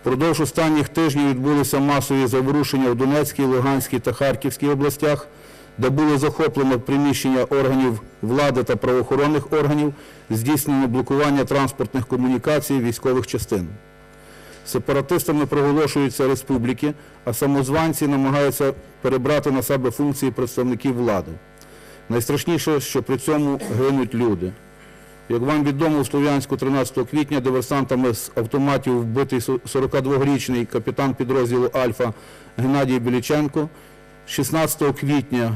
Впродовж останніх тижнів відбулися масові заворушення в Донецькій, Луганській та Харківській областях, де було захоплено приміщення органів влади та правоохоронних органів, здійснено блокування транспортних комунікацій військових частин. Сепаратистами проголошуються республіки, а самозванці намагаються перебрати на себе функції представників влади. Найстрашніше, що при цьому гинуть люди. Як вам відомо, у Слов'янську 13 квітня диверсантами з автоматів вбитий 42-річний капітан підрозділу Альфа Геннадій Біліченко. 16 квітня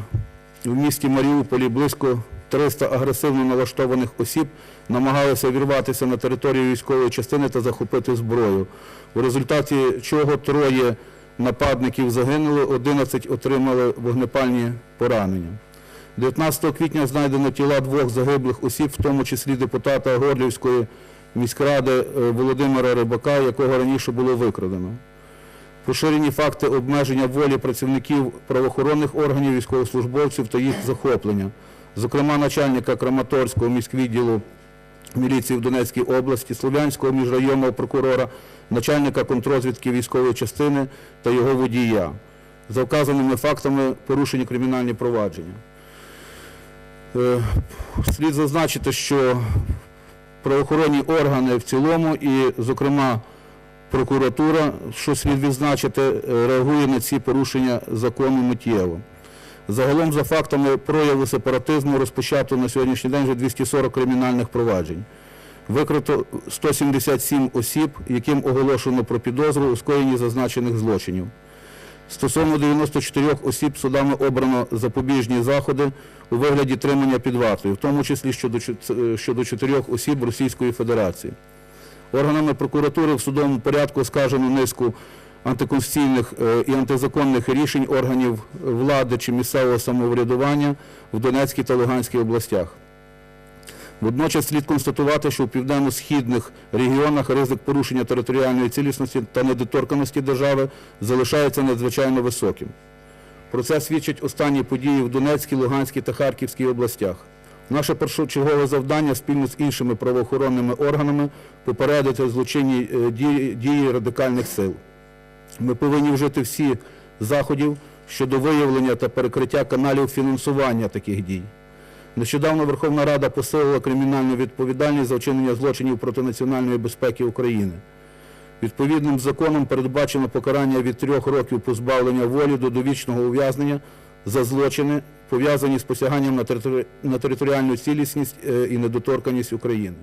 в місті Маріуполі близько 300 агресивно налаштованих осіб намагалися вірватися на територію військової частини та захопити зброю, у результаті чого троє нападників загинули, 11 отримали вогнепальні поранення. 19 квітня знайдено тіла двох загиблих осіб, в тому числі депутата Горлівської міськради е, Володимира Рибака, якого раніше було викрадено. Поширені факти обмеження волі працівників правоохоронних органів, військовослужбовців та їх захоплення. Зокрема, начальника Краматорського міськвідділу міліції в Донецькій області, Слов'янського міжрайонного прокурора, начальника контрозвідки військової частини та його водія. За вказаними фактами порушені кримінальні провадження. Е, Слід зазначити, що правоохоронні органи в цілому і, зокрема, прокуратура, що слід відзначити, е, реагує на ці порушення закону миттєво. Загалом, за фактами прояву сепаратизму, розпочато на сьогоднішній день вже 240 кримінальних проваджень. Викрито 177 осіб, яким оголошено про підозру у скоєнні зазначених злочинів. Стосовно 94 осіб судами обрано запобіжні заходи у вигляді тримання під вартою, в тому числі щодо, чот- щодо чотирьох осіб Російської Федерації. Органами прокуратури в судовому порядку оскаржено низку антиконституційних е, і антизаконних рішень органів влади чи місцевого самоврядування в Донецькій та Луганській областях. Водночас слід констатувати, що в південно-східних регіонах ризик порушення територіальної цілісності та недоторканості держави залишається надзвичайно високим. Про це свідчать останні події в Донецькій, Луганській та Харківській областях. Наше першочергове завдання спільно з іншими правоохоронними органами попередити злочинні е, дії, радикальних сил. Ми повинні вжити всіх заходів щодо виявлення та перекриття каналів фінансування таких дій. Нещодавно Верховна Рада посилила кримінальну відповідальність за вчинення злочинів проти національної безпеки України. Відповідним законом передбачено покарання від трьох років позбавлення волі до довічного ув'язнення за злочини, пов'язані з посяганням на територіальну цілісність е, і недоторканність України.